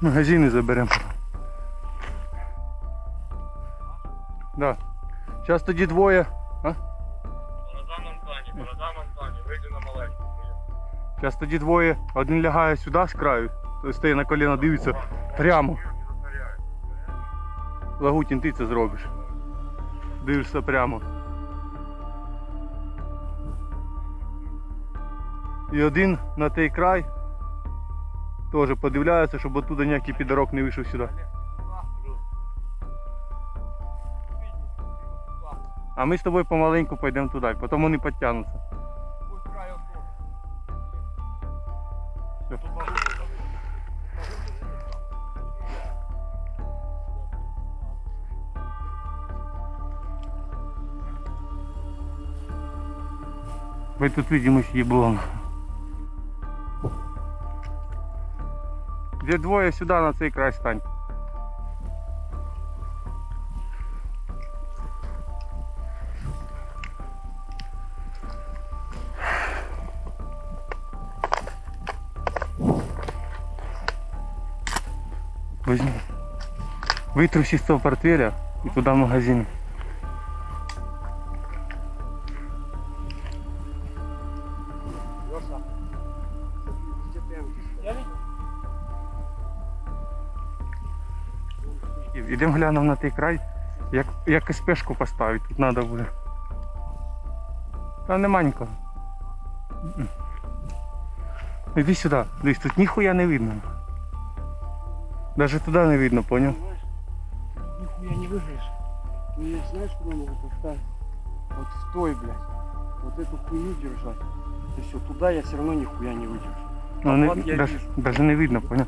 Магазини заберемо. Да. Зараз тоді двоє. А? Борода Монтані, борода Монтані, вийди на маленьку. Зараз тоді двоє. Один лягає сюди з краю, той стає на коліна, дивиться прямо. Лагутін, ти це зробиш. Дивишся прямо. І один на той край теж подивляється, щоб оттуда ніякий підорок не вийшов сюди. А ми з тобою помаленьку пойдемо туди, потім вони підтягнуться. Мы тут видим их Где двое сюда на цей край стань. Возьми. Вытруси с того портфеля и туда в магазин. Ідемо глянемо на той край, як, як СПшку поставити, тут треба буде. Та нема нікого. М-м. Іди сюди, дивись, тут ніхуя не видно. Даже туди не видно, поняв? Понимаешь? Нихуя не выиграешь. Ну я знаешь, куда могу поставить? Вот в той, блядь. Вот эту хуйню держать. И все, туда я все равно нихуя не выдержу. Ну, не, От я даже, вижу. даже не видно, поняв?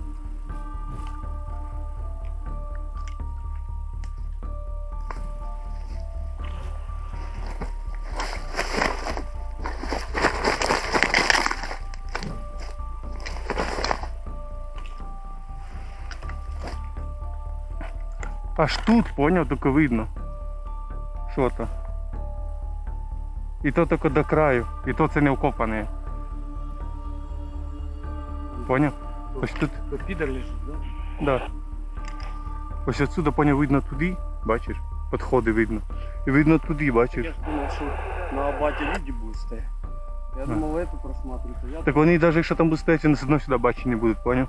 Аж тут, поняв, тільки видно. Що то. І то тільки до краю. І то це не вкопане. Поняв? Ось тут. То пидор лежит, да? Да. Ось отсюда поняв видно туди, бачиш? Підходи видно. І видно туди, бачиш. Я ж думал, что на абате люди будут стоять. Я эту просматривать. а Я Так вони навіть якщо там будуть стояти, вони все одно сюди бачити не будуть, поняв?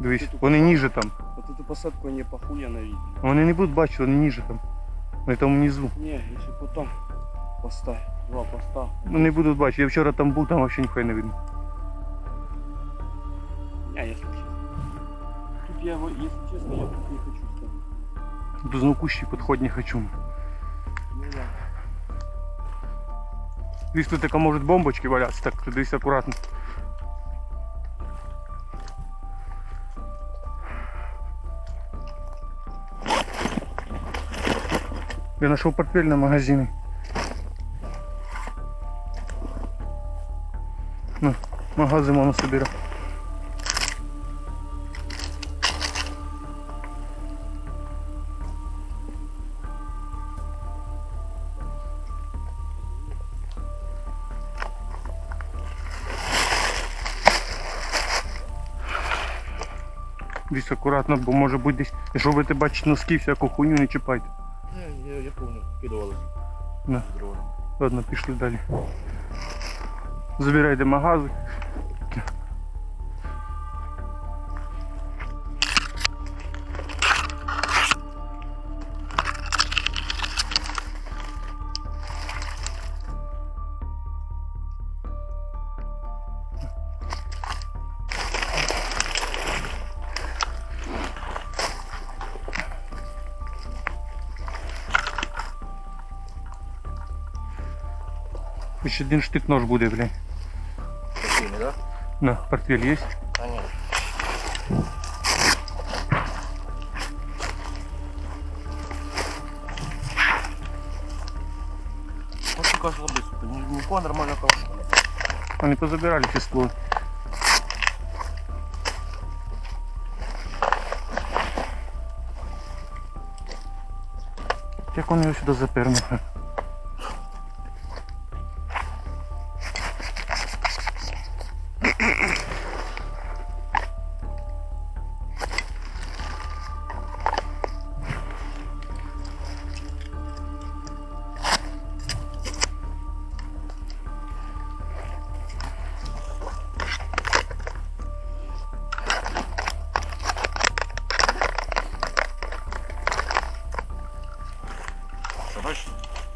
Дивись, вони ніже там. Эту посадку они похуенно видели. Вони не будуть бачити, вони ніже там. Вони там внизу. Не, если потом поставь, два поста. Ну не будуть бачити. Я вчора там був, там взагалі ніхуя не видно. Не, если честно. Тут я, его- если честно, я тут не хочу ставить. До знову кущі підходь не хочу. Ну да. Дивись, тут така можуть бомбочки валятися, так дивись акуратно. Я знайшов портфель на магазині. Ну, магазин воно собирав. Десь акуратно, бо може бути десь. Якщо будете бачити носки, всяку хуйню не чіпайте. Я, я, помню, кидывалось. На. Ладно, пішли далі. Забирайте магази. Хоч один штик нож буде, блядь. Такими, да? На, портфель є? Конечно. Вот сука слабый, сука. Ни- Никакого нормального калаша. Вони позабирали число. Як вони його сюди заперли?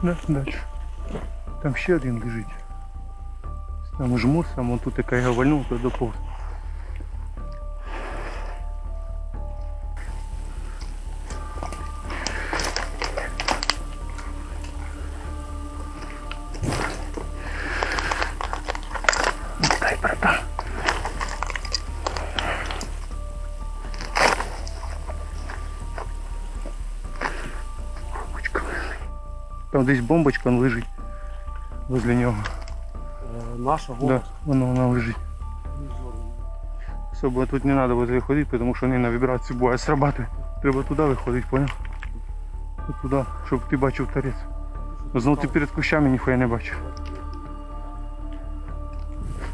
Да, далі. Там ще один лежить. Там жмур, сам он тут яка його вальнув, то доповз. Там десь бомбочка он лежить возле нього. Е, Наша Да, воно вона лежить. Особо тут не треба возле ходити, тому що вони на вібрацію буває срабатує. Треба туди виходити, поняв? От туди, щоб ти бачив торець. Знову ти перед кущами ніхуя не бачив.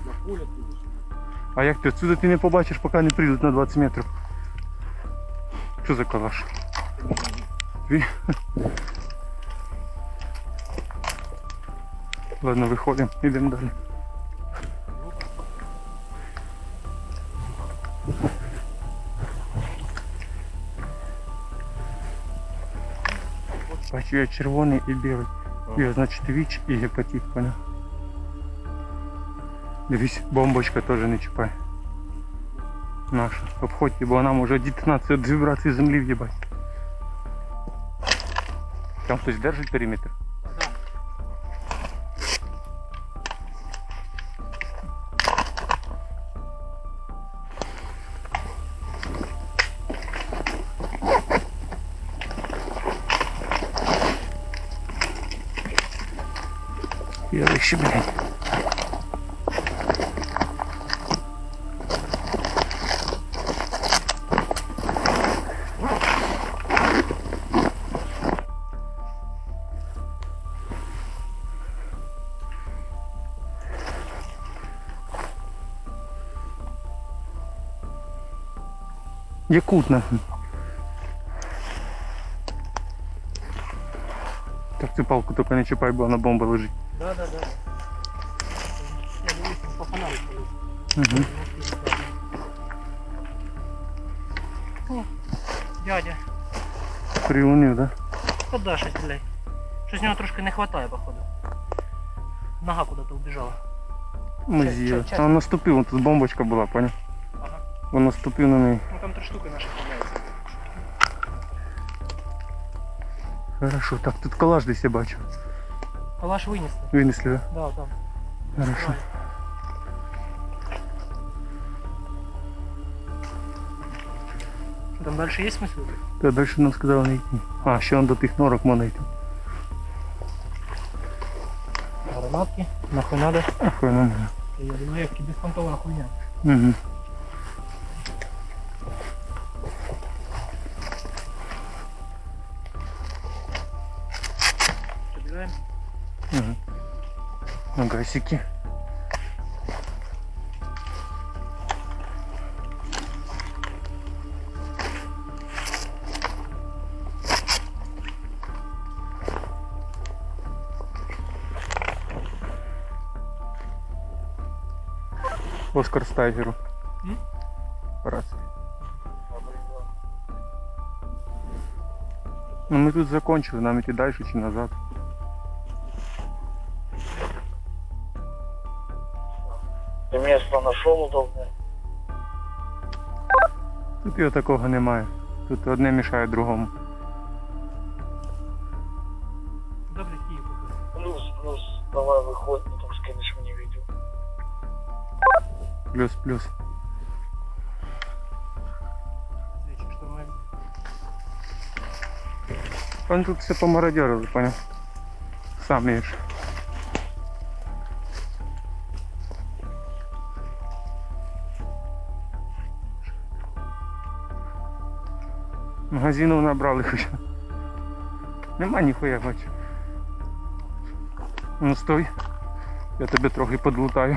На поле підеш. А як ти отсюди ти не побачиш, поки не прийдуть на 20 метрів. Що за калаш? Твій? Ладно, виходимо, йдемо далі. Бачу я червоний і білий. І значить ВІЧ і гепатит, понял? Дивись, бомбочка теж не чіпай. Наша. Обходьте, бо вона може дітонацію від вібрації землі в'їбати. Там хтось держить периметр. Якут нахуй. Так цю палку тільки не чіпай, бо вона бомба лежить. Да, да, да. Угу. Дядя, Приунив, да? куда щось, блядь? Щось нього трошки не хватає, походу. Нога куда-то убежала. Ми з'їли. А наступив, тут бомбочка була, поняв? Він наступив на неї. Ну там три штуки наші хватається. Хорошо, так тут калаш десь я бачу. Калаш винесли. Винесли, да? Да, там. Хорошо. Там дальше есть смысл? Та далі нам сказали не йти. А, ще он до тих норок можна йти. Гранатки. Нахуй надо. Ахуй нам. Я думаю, як беспонтовая хуйня. Угу. Нагасики. Оскар Стайгеру. М? Раз. Ну ми тут закончили, нам іти далі чи назад. Ты место нашел удобное? Тут його такого немає. Тут одне мішає другому. Куда, блядь, Киев какой? Плюс, плюс. Давай выходь, потом скинешь мне видео. Плюс-плюс. Зайчик, что мы... Вони тут все помародерили, понял? Сам видиш. Магазинів набрали хоч. Нема ніхуя бачу. Ну стой. Я тебе трохи подлутаю.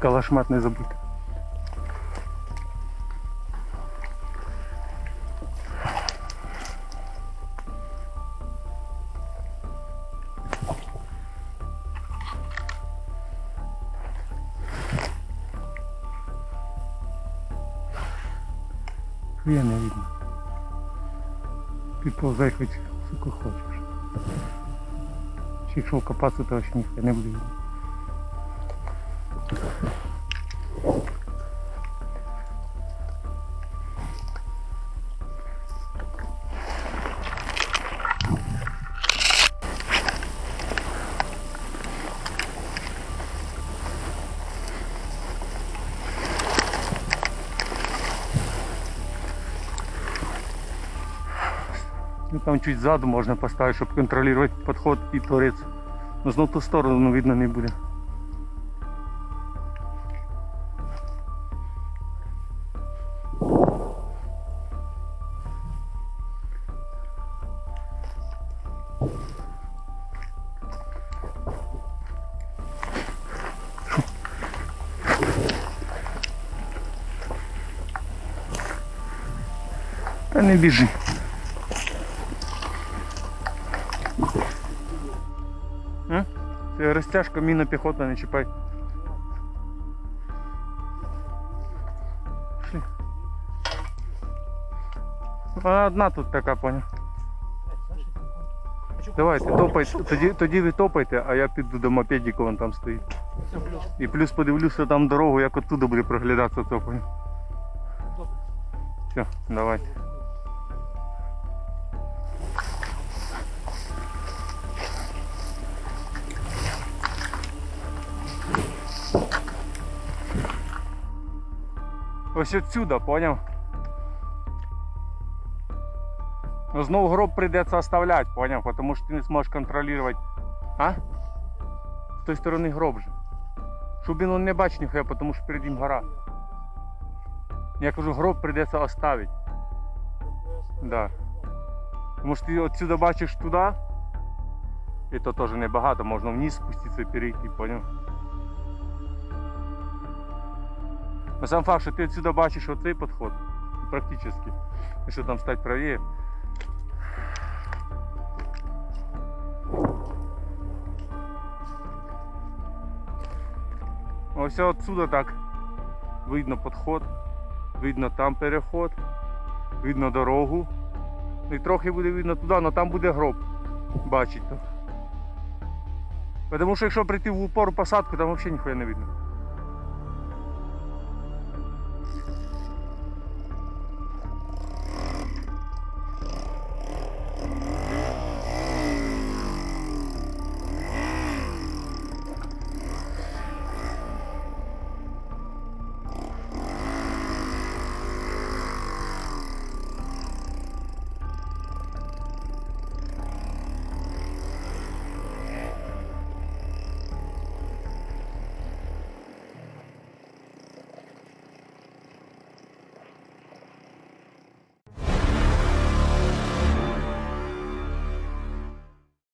Калашмат не забудь. Хуя не видно. Підповзай хоч сука хочеш. Чи якщо копатися, то ще ніхто не буде видно. Ну, там чуть ззаду можна поставити, щоб контролювати підход і торець. Ну знов ту сторону ну, видно не буде. не біжи. А? Це розтяжка, міна піхота, не чіпай. Пішли. Вона одна тут така, поняв. Давайте, топайте. Тоді, тоді ви топайте, а я піду до мопедіка, вон там стоїть. І плюс подивлюся там дорогу, як оттуда буде проглядатися то, поняв. Все, давай. Ось отсюда, поняв? Ну знову гроб прийдеться оставлять, поняв? Тому що ти не зможеш контролювати. А? З тої сторони гроб же. Щоб він не бачить ніхуя, тому що перед ним гора. Я кажу, гроб прийдеться оставити. Да. Тому що ти отсюда бачиш туди. І то теж небагато, можна вниз спуститися і перейти, поняв? Но сам факт, що ти отсюда бачиш оцей підход, практично, якщо там стати правее. Ось отсюда так видно підход, видно там переход, видно дорогу. І трохи буде видно туди, але там буде гроб. Бачить то. Тому що якщо прийти в упор посадку, там взагалі ніхуя не видно.